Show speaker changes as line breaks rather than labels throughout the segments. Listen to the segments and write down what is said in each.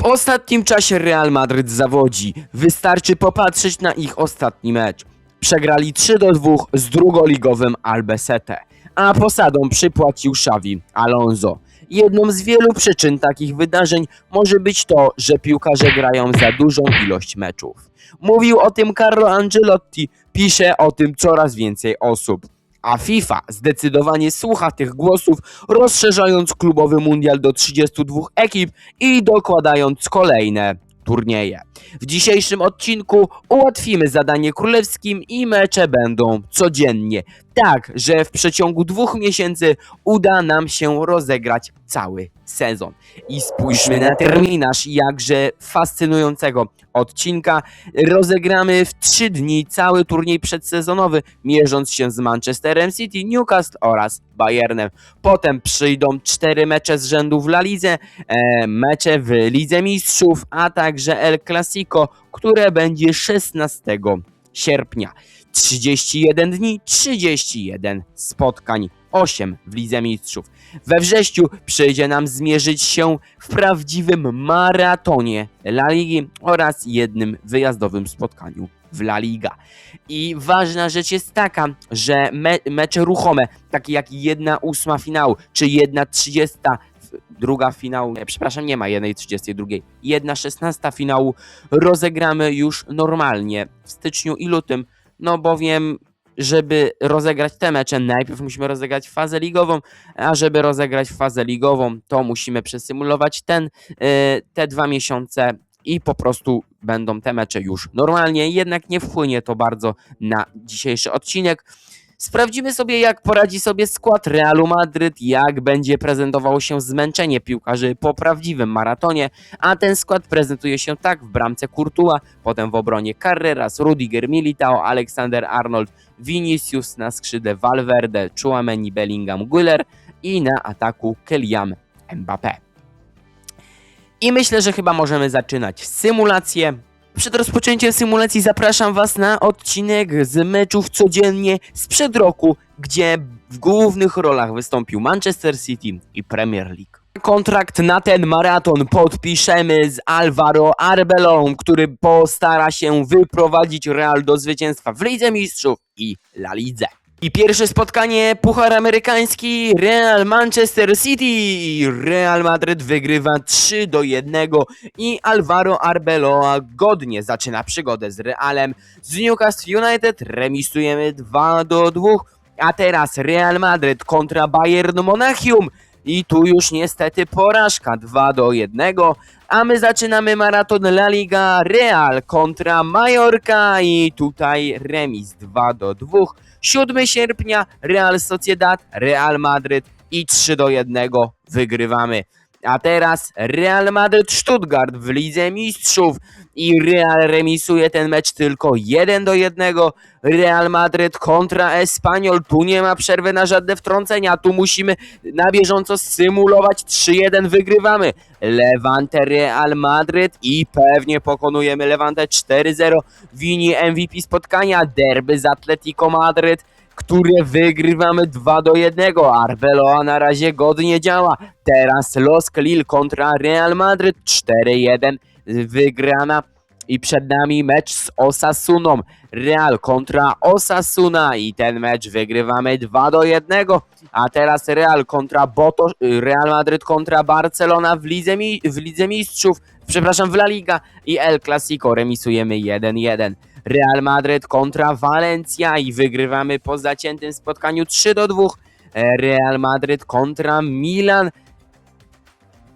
W ostatnim czasie Real Madryt zawodzi. Wystarczy popatrzeć na ich ostatni mecz. Przegrali 3 do 2 z drugoligowym Albacete, a posadą przypłacił Xavi Alonso. Jedną z wielu przyczyn takich wydarzeń może być to, że piłkarze grają za dużą ilość meczów. Mówił o tym Carlo Ancelotti, pisze o tym coraz więcej osób. A FIFA zdecydowanie słucha tych głosów, rozszerzając klubowy mundial do 32 ekip i dokładając kolejne turnieje. W dzisiejszym odcinku ułatwimy zadanie królewskim i mecze będą codziennie. Tak, że w przeciągu dwóch miesięcy uda nam się rozegrać cały sezon. I spójrzmy na terminarz jakże fascynującego odcinka. Rozegramy w trzy dni cały turniej przedsezonowy, mierząc się z Manchesterem City, Newcastle oraz Bayernem. Potem przyjdą cztery mecze z rzędu w La Lidze, e, mecze w Lidze Mistrzów, a także El Clasico, które będzie 16 sierpnia. 31 dni, 31 spotkań, 8 w Lidze Mistrzów. We wrześniu przyjdzie nam zmierzyć się w prawdziwym maratonie La Ligi oraz jednym wyjazdowym spotkaniu w La Liga. I ważna rzecz jest taka, że me mecze ruchome, takie jak jedna ósma finału, czy jedna trzydziesta druga finału, nie, przepraszam, nie ma jednej 32, jedna 16 finału rozegramy już normalnie w styczniu i lutym, no bowiem żeby rozegrać te mecze, najpierw musimy rozegrać fazę ligową, a żeby rozegrać fazę ligową, to musimy przesymulować ten, y, te dwa miesiące i po prostu będą te mecze już normalnie, jednak nie wpłynie to bardzo na dzisiejszy odcinek. Sprawdzimy sobie, jak poradzi sobie skład Realu Madryt, jak będzie prezentowało się zmęczenie piłkarzy po prawdziwym maratonie, a ten skład prezentuje się tak w bramce Courtois, potem w obronie Carreras, Rudiger, Militao, Alexander Arnold, Vinicius na skrzydle Valverde, Chouameni, Bellingham, Güler i na ataku Kylian Mbappé. I myślę, że chyba możemy zaczynać symulację. Przed rozpoczęciem symulacji zapraszam Was na odcinek z meczów codziennie sprzed roku, gdzie w głównych rolach wystąpił Manchester City i Premier League. Kontrakt na ten maraton podpiszemy z Alvaro Arbelą, który postara się wyprowadzić Real do zwycięstwa w Lidze Mistrzów i La Lidze. I pierwsze spotkanie, Puchar Amerykański, Real Manchester City. Real Madryt wygrywa 3 do 1 i Alvaro Arbeloa godnie zaczyna przygodę z Realem. Z Newcastle United remisujemy 2 do 2, a teraz Real Madryt kontra Bayern Monachium. I tu już niestety porażka 2 do 1, a my zaczynamy maraton La Liga Real kontra Mallorca i tutaj remis 2 do 2. 7 sierpnia Real Sociedad, Real Madryt i 3 do 1 wygrywamy. A teraz Real Madryt Stuttgart w Lidze Mistrzów i Real remisuje ten mecz tylko 1 do 1. Real Madryt kontra Espanyol. Tu nie ma przerwy na żadne wtrącenia. Tu musimy na bieżąco symulować 3-1 wygrywamy. Levante Real Madryt i pewnie pokonujemy Levante 4-0. Wini MVP spotkania. Derby z Atletico Madryt które wygrywamy 2 do 1. Arbeloa na razie godnie działa. Teraz Los Lille kontra Real Madryt 4-1 wygrana. I przed nami mecz z Osasuną. Real kontra Osasuna i ten mecz wygrywamy 2 do 1. A teraz Real kontra Boto, Real Madryt kontra Barcelona w Lidze, w Lidze Mistrzów, przepraszam, w La Liga i El Clasico remisujemy 1-1. Real Madryt kontra Valencia i wygrywamy po zaciętym spotkaniu 3 do 2. E, Real Madryt kontra Milan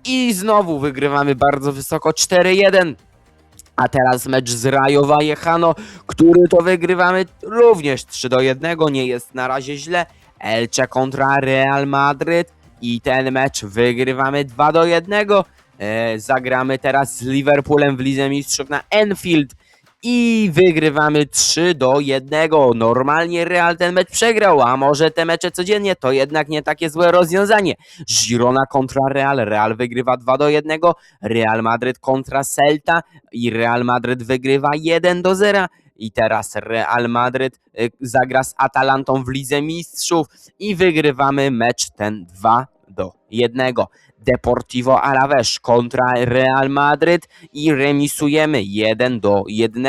i znowu wygrywamy bardzo wysoko 4-1. A teraz mecz z Rayo Vallecano, który to wygrywamy również 3 do 1. Nie jest na razie źle. Elche kontra Real Madryt i ten mecz wygrywamy 2 do 1. E, zagramy teraz z Liverpoolem w Lidze Mistrzów na Enfield i wygrywamy 3 do 1. Normalnie Real ten mecz przegrał, a może te mecze codziennie to jednak nie takie złe rozwiązanie. Girona kontra Real, Real wygrywa 2 do 1. Real Madryt kontra Celta i Real Madryt wygrywa 1 do 0. I teraz Real Madryt y, zagra z Atalantą w Lidze Mistrzów i wygrywamy mecz ten 2 do 1. Deportivo Alaves kontra Real Madryt i remisujemy 1 do 1.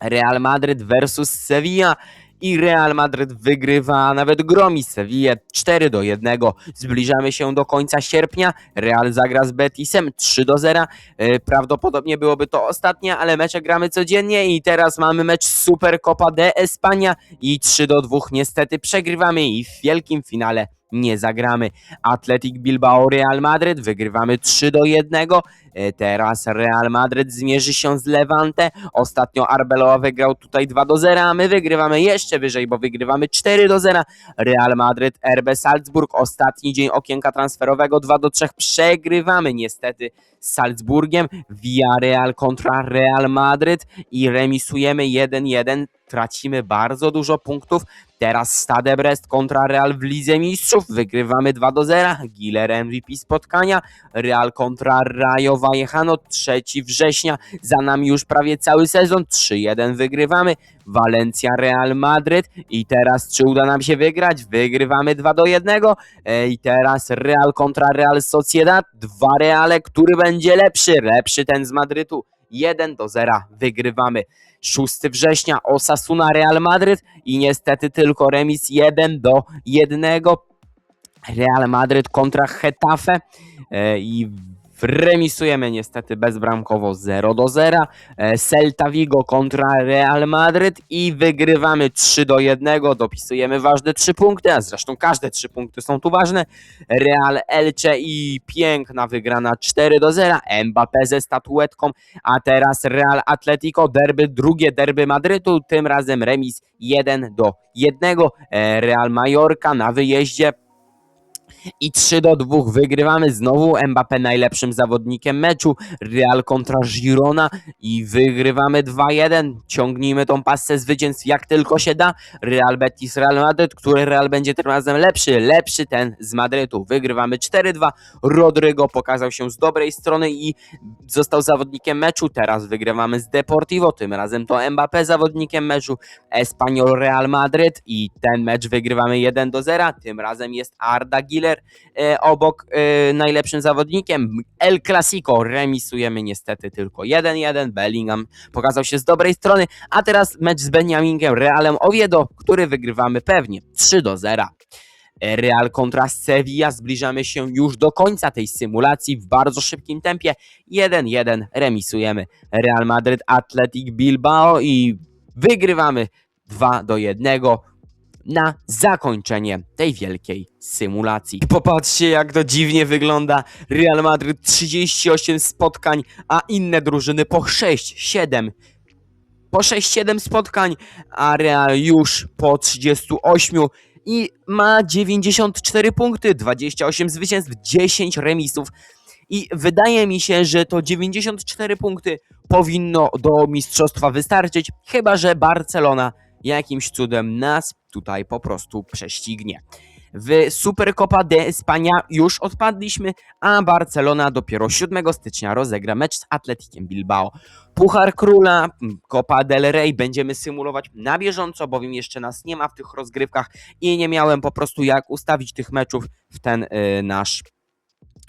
Real Madryt versus Sevilla i Real Madryt wygrywa, nawet gromi Sevillę 4 do 1. Zbliżamy się do końca sierpnia. Real zagra z Betisem 3 do 0. E, Prawdopodobnie byłoby to ostatnie, ale mecze gramy codziennie i teraz mamy mecz Super Copa de España i 3 do 2 niestety przegrywamy i w wielkim finale nie zagramy. Athletic Bilbao Real Madryt wygrywamy 3 do 1. E, Teraz Real Madryt zmierzy się z Levante. Ostatnio Arbeloa wygrał tutaj 2 do 0, a my wygrywamy jeszcze wyżej, bo wygrywamy 4 do 0. Real Madryt, RB Salzburg, ostatni dzień okienka transferowego 2 do 3. Przegrywamy niestety z Salzburgiem. Villarreal kontra Real Madryt i remisujemy 1-1. Tracimy bardzo dużo punktów. Teraz Stade Brest kontra Real w Lidze Mistrzów. Wygrywamy 2 do 0. Giller MVP spotkania. Real kontra Rayo Vallecano 3 września. Za nami już prawie cały sezon. 3-1 wygrywamy. Valencia Real Madryt. I teraz czy uda nam się wygrać? Wygrywamy 2 do 1. E, I teraz Real kontra Real Sociedad. Dwa Reale, który będzie lepszy? Lepszy ten z Madrytu. 1 do 0 wygrywamy. 6 września Osasuna Real Madryt i niestety tylko remis 1 do 1. Real Madryt kontra Getafe e, i remisujemy niestety bezbramkowo 0 do 0. E, Celta Vigo kontra Real Madryt i wygrywamy 3 do 1. Dopisujemy ważne 3 punkty, a zresztą każde 3 punkty są tu ważne. Real Elche i piękna wygrana 4 do 0. Mbappé ze statuetką, a teraz Real Atletico derby, drugie derby Madrytu, tym razem remis 1 do 1. E, Real Mallorca na wyjeździe i 3 do 2 wygrywamy. Znowu Mbappé najlepszym zawodnikiem meczu. Real kontra Girona i wygrywamy 2-1. Ciągnijmy tą pasę zwycięstw jak tylko się da. Real Betis, Real Madryt, który Real będzie tym razem lepszy. Lepszy ten z Madrytu. Wygrywamy 4-2. Rodrygo pokazał się z dobrej strony i został zawodnikiem meczu. Teraz wygrywamy z Deportivo. Tym razem to Mbappé zawodnikiem meczu. Espanyol Real Madryt i ten mecz wygrywamy 1 do 0. Tym razem jest Arda Giler e, obok e, najlepszym zawodnikiem. El Clasico remisujemy niestety tylko 1-1. Bellingham pokazał się z dobrej strony, a teraz mecz z Benjamingiem Realem Oviedo, który wygrywamy pewnie 3 do 0. E, Real kontra Sevilla. Zbliżamy się już do końca tej symulacji w bardzo szybkim tempie. 1-1 remisujemy. Real Madryt Athletic Bilbao i wygrywamy 2 do 1 na zakończenie tej wielkiej symulacji. Popatrzcie, jak to dziwnie wygląda. Real Madryt 38 spotkań, a inne drużyny po 6, 7. Po 6-7 spotkań, a Real już po 38 i ma 94 punkty, 28 zwycięstw, 10 remisów. I wydaje mi się, że to 94 punkty powinno do mistrzostwa wystarczyć, chyba że Barcelona jakimś cudem nas tutaj po prostu prześcignie. W Supercopa de España już odpadliśmy, a Barcelona dopiero 7 stycznia rozegra mecz z Atletikiem Bilbao. Puchar Króla, m, Copa del Rey będziemy symulować na bieżąco, bowiem jeszcze nas nie ma w tych rozgrywkach i nie miałem po prostu jak ustawić tych meczów w ten y, nasz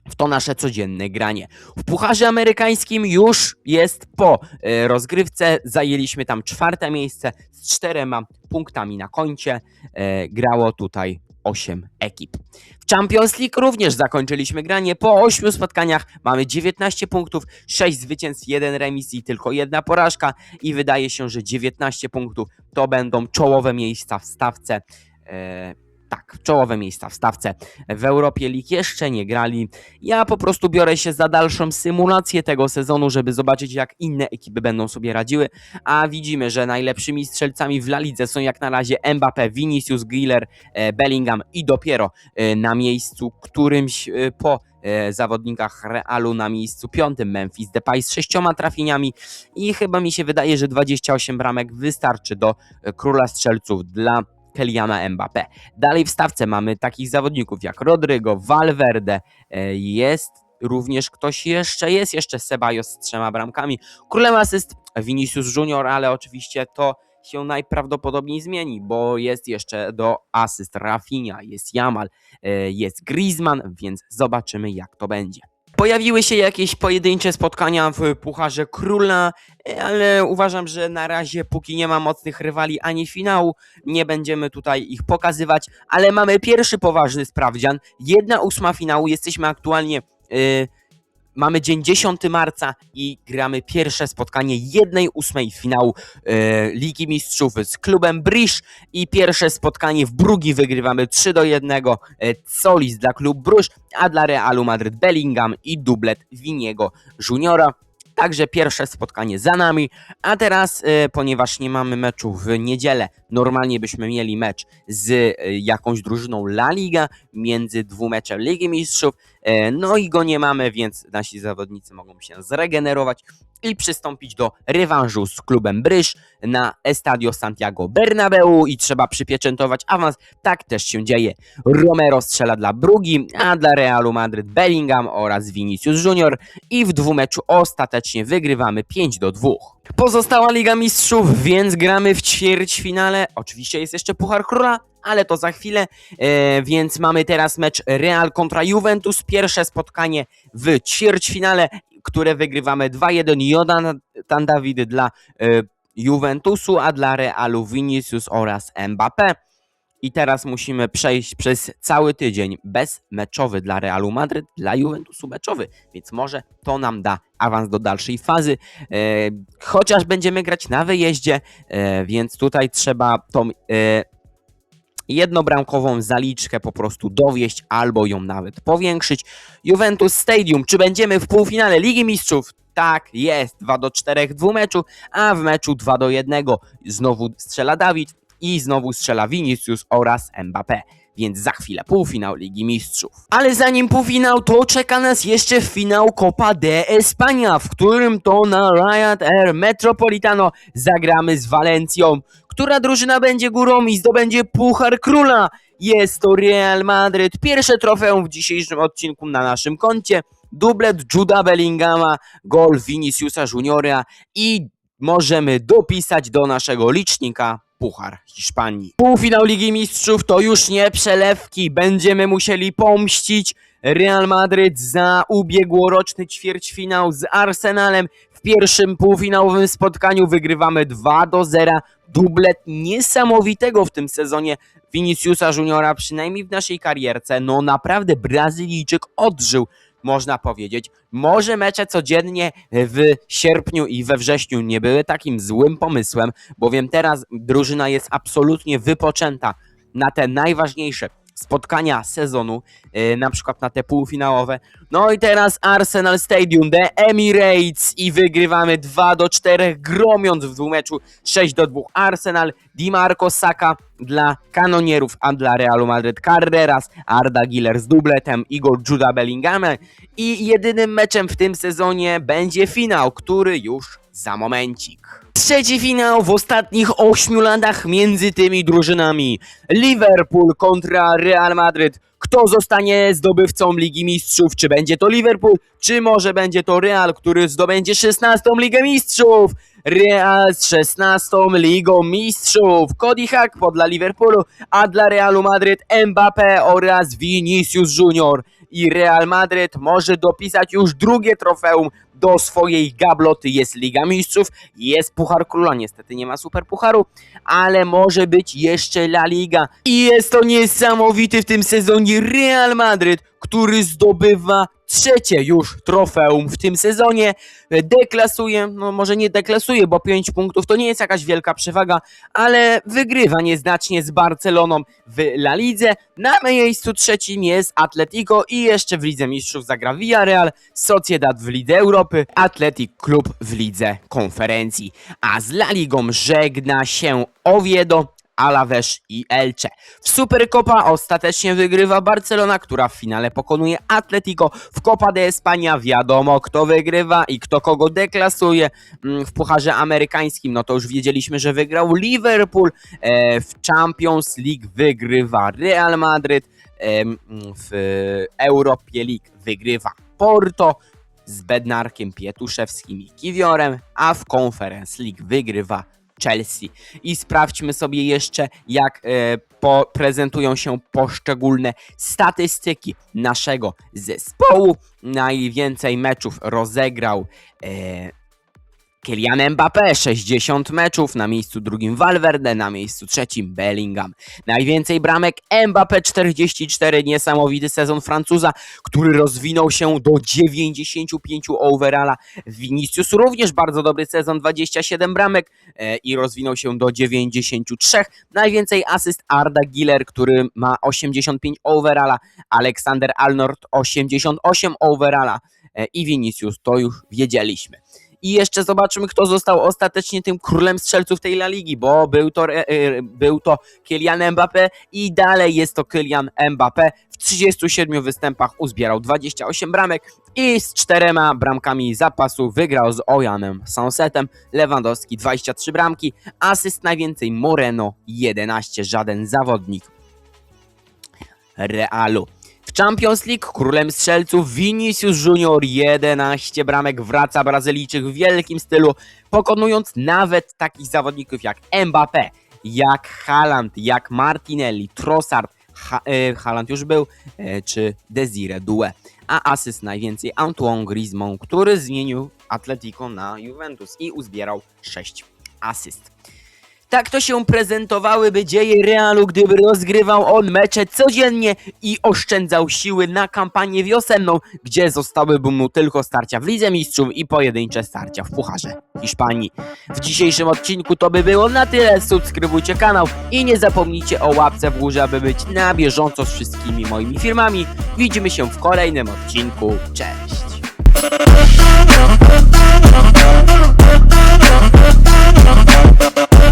w to nasze codzienne granie. W Pucharze Amerykańskim już jest po e, rozgrywce. Zajęliśmy tam czwarte miejsce z czterema punktami na koncie. E, Grało tutaj 8 ekip. W Champions League również zakończyliśmy granie. Po 8 spotkaniach mamy 19 punktów, 6 zwycięstw, 1 remis i tylko jedna porażka. I wydaje się, że 19 punktów to będą czołowe miejsca w stawce. Tak, czołowe miejsca w stawce. W Europie League jeszcze nie grali. Ja po prostu biorę się za dalszą symulację tego sezonu, żeby zobaczyć jak inne ekipy będą sobie radziły, a widzimy, że najlepszymi strzelcami w La Lidze są jak na razie Mbappé, Vinicius, Giller, e, Bellingham i dopiero e, na miejscu którymś e, po zawodnikach Realu na miejscu piątym Memphis Depay z sześcioma trafieniami i chyba mi się wydaje, że 28 bramek wystarczy do króla strzelców dla Kyliana Mbappé. Dalej w stawce mamy takich zawodników jak Rodrygo, Valverde, e, jest również ktoś jeszcze, jest jeszcze Ceballos z trzema bramkami. Królem asyst Vinicius Junior, ale oczywiście to się najprawdopodobniej zmieni, bo jest jeszcze do asyst Rafinha, jest Jamal, e, jest Griezmann, więc zobaczymy jak to będzie. Pojawiły się jakieś pojedyncze spotkania w Pucharze Króla, ale uważam, że na razie póki nie ma mocnych rywali ani finału, nie będziemy tutaj ich pokazywać, ale mamy pierwszy poważny sprawdzian, jedna ósma finału, jesteśmy aktualnie... e, Mamy dzień 10 marca i gramy pierwsze spotkanie jednej ósmej finału e, Ligi Mistrzów z klubem Brisz i pierwsze spotkanie w Brugi wygrywamy 3 do 1. E, Solis dla klub Brusz, a dla Realu Madryt Bellingham i dublet Winiego Juniora. Także pierwsze spotkanie za nami, a teraz, e, ponieważ nie mamy meczu w niedzielę, normalnie byśmy mieli mecz z e, jakąś drużyną La Liga między dwumeczem Ligi Mistrzów, no i go nie mamy, więc nasi zawodnicy mogą się zregenerować i przystąpić do rewanżu z klubem Bryż na Estadio Santiago Bernabeu i trzeba przypieczętować awans. Tak też się dzieje. Romero strzela dla Brugi, a dla Realu Madryt Bellingham oraz Vinicius Junior i w dwumeczu ostatecznie wygrywamy 5 do 2. Pozostała Liga Mistrzów, więc gramy w ćwierćfinale. Oczywiście jest jeszcze Puchar Króla, ale to za chwilę. E, więc mamy teraz mecz Real kontra Juventus. Pierwsze spotkanie w ćwierćfinale, które wygrywamy 2-1. Jonathan David dla e, Juventusu, a dla Realu Vinicius oraz Mbappé. I teraz musimy przejść przez cały tydzień bezmeczowy dla Realu Madryt, dla Juventusu meczowy, więc może to nam da awans do dalszej fazy. E, chociaż będziemy grać na wyjeździe, e, więc tutaj trzeba tą e, jednobramkową zaliczkę po prostu dowieść albo ją nawet powiększyć. Juventus Stadium, czy będziemy w półfinale Ligi Mistrzów? Tak, jest 2 do 4 w dwumeczu, a w meczu 2 do 1 znowu strzela Dawid i znowu strzela Vinicius oraz Mbappé. Więc za chwilę półfinał Ligi Mistrzów. Ale zanim półfinał, to czeka nas jeszcze finał Copa de España, w którym to na Riot Air Metropolitano zagramy z Walencją. Która drużyna będzie górą i zdobędzie Puchar Króla? Jest to Real Madryt. Pierwsze trofeum w dzisiejszym odcinku na naszym koncie. Dublet Juda Bellingama, gol Viniciusa Juniora i możemy dopisać do naszego licznika Puchar Hiszpanii. Półfinał Ligi Mistrzów to już nie przelewki. Będziemy musieli pomścić Real Madryt za ubiegłoroczny ćwierćfinał z Arsenalem. Pierwszym półfinałowym spotkaniu wygrywamy 2 do 0. Dublet niesamowitego w tym sezonie Viniciusa Juniora, przynajmniej w naszej karierce. No naprawdę Brazylijczyk odżył można powiedzieć. Może mecze codziennie w sierpniu i we wrześniu nie były takim złym pomysłem, bowiem teraz drużyna jest absolutnie wypoczęta na te najważniejsze spotkania sezonu, yy, na przykład na te półfinałowe. No i teraz Arsenal Stadium, The Emirates i wygrywamy 2 do 4, gromiąc w dwumeczu 6 do 2. Arsenal, Di Marco Saka dla kanonierów, a dla Realu Madryt Carreras, Arda Giler z dubletem, Igor Juda Bellinghamem i jedynym meczem w tym sezonie będzie finał, który już za momencik. Trzeci finał w ostatnich ośmiu latach między tymi drużynami. Liverpool kontra Real Madryt. Kto zostanie zdobywcą Ligi Mistrzów? Czy będzie to Liverpool, czy może będzie to Real, który zdobędzie 16 Ligę Mistrzów? Real z 16 Ligą Mistrzów. Cody Hakpo dla Liverpoolu, a dla Realu Madryt Mbappé oraz Vinicius Junior. I Real Madryt może dopisać już drugie trofeum do swojej gabloty. Jest Liga Mistrzów, jest Puchar Króla, niestety nie ma Super Pucharu, ale może być jeszcze La Liga. I jest to niesamowity w tym sezonie Real Madryt, który zdobywa trzecie już trofeum w tym sezonie. Deklasuje, no może nie deklasuje, bo 5 punktów to nie jest jakaś wielka przewaga, ale wygrywa nieznacznie z Barceloną w La Lidze. Na miejscu trzecim jest Atletico i jeszcze w Lidze Mistrzów zagra Villarreal, Sociedad w Lidze Europy, Atletic Klub w Lidze Konferencji. A z La Ligą żegna się Oviedo, Alaves i Elche. W Supercopa ostatecznie wygrywa Barcelona, która w finale pokonuje Atletico. W Copa de España wiadomo kto wygrywa i kto kogo deklasuje. Mm, W Pucharze Amerykańskim no to już wiedzieliśmy, że wygrał Liverpool. E, W Champions League wygrywa Real Madryt. Em, W Europie League wygrywa Porto z Bednarkiem Pietuszewskim i Kiwiorem, a w Conference League wygrywa Chelsea. I sprawdźmy sobie jeszcze, jak e, po, prezentują się poszczególne statystyki naszego zespołu. Najwięcej meczów rozegrał e, Kylian Mbappé, 60 meczów, na miejscu drugim Valverde, na miejscu trzecim Bellingham. Najwięcej bramek Mbappé, 44, niesamowity sezon Francuza, który rozwinął się do 95 overalla. Vinicius również bardzo dobry sezon, 27 bramek e, i rozwinął się do 93. Najwięcej asyst Arda Giller, który ma 85 overalla, Aleksander Arnold 88 overalla e, i Vinicius, to już wiedzieliśmy. I jeszcze zobaczymy, kto został ostatecznie tym królem strzelców tej La Ligi, bo był to, e, był to Kylian Mbappé i dalej jest to Kylian Mbappé. W 37 występach uzbierał 28 bramek i z czterema bramkami zapasu wygrał z Ojanem Sansetem. Lewandowski 23 bramki, asyst najwięcej Moreno 11, żaden zawodnik Realu. W Champions League królem strzelców Vinicius Junior 11 bramek wraca Brazylijczyk w wielkim stylu, pokonując nawet takich zawodników jak Mbappé, jak Haaland, jak Martinelli, Trossard, ha e, Haaland już był, e, czy Desire Due. A asyst najwięcej Antoine Griezmann, który zmienił Atletico na Juventus i uzbierał 6 asyst. Tak to się prezentowałyby dzieje Realu, gdyby rozgrywał on mecze codziennie i oszczędzał siły na kampanię wiosenną, gdzie zostałyby mu tylko starcia w Lidze Mistrzów i pojedyncze starcia w Pucharze Hiszpanii. W dzisiejszym odcinku to by było na tyle. Subskrybujcie kanał i nie zapomnijcie o łapce w górze, aby być na bieżąco z wszystkimi moimi filmami. Widzimy się w kolejnym odcinku. Cześć!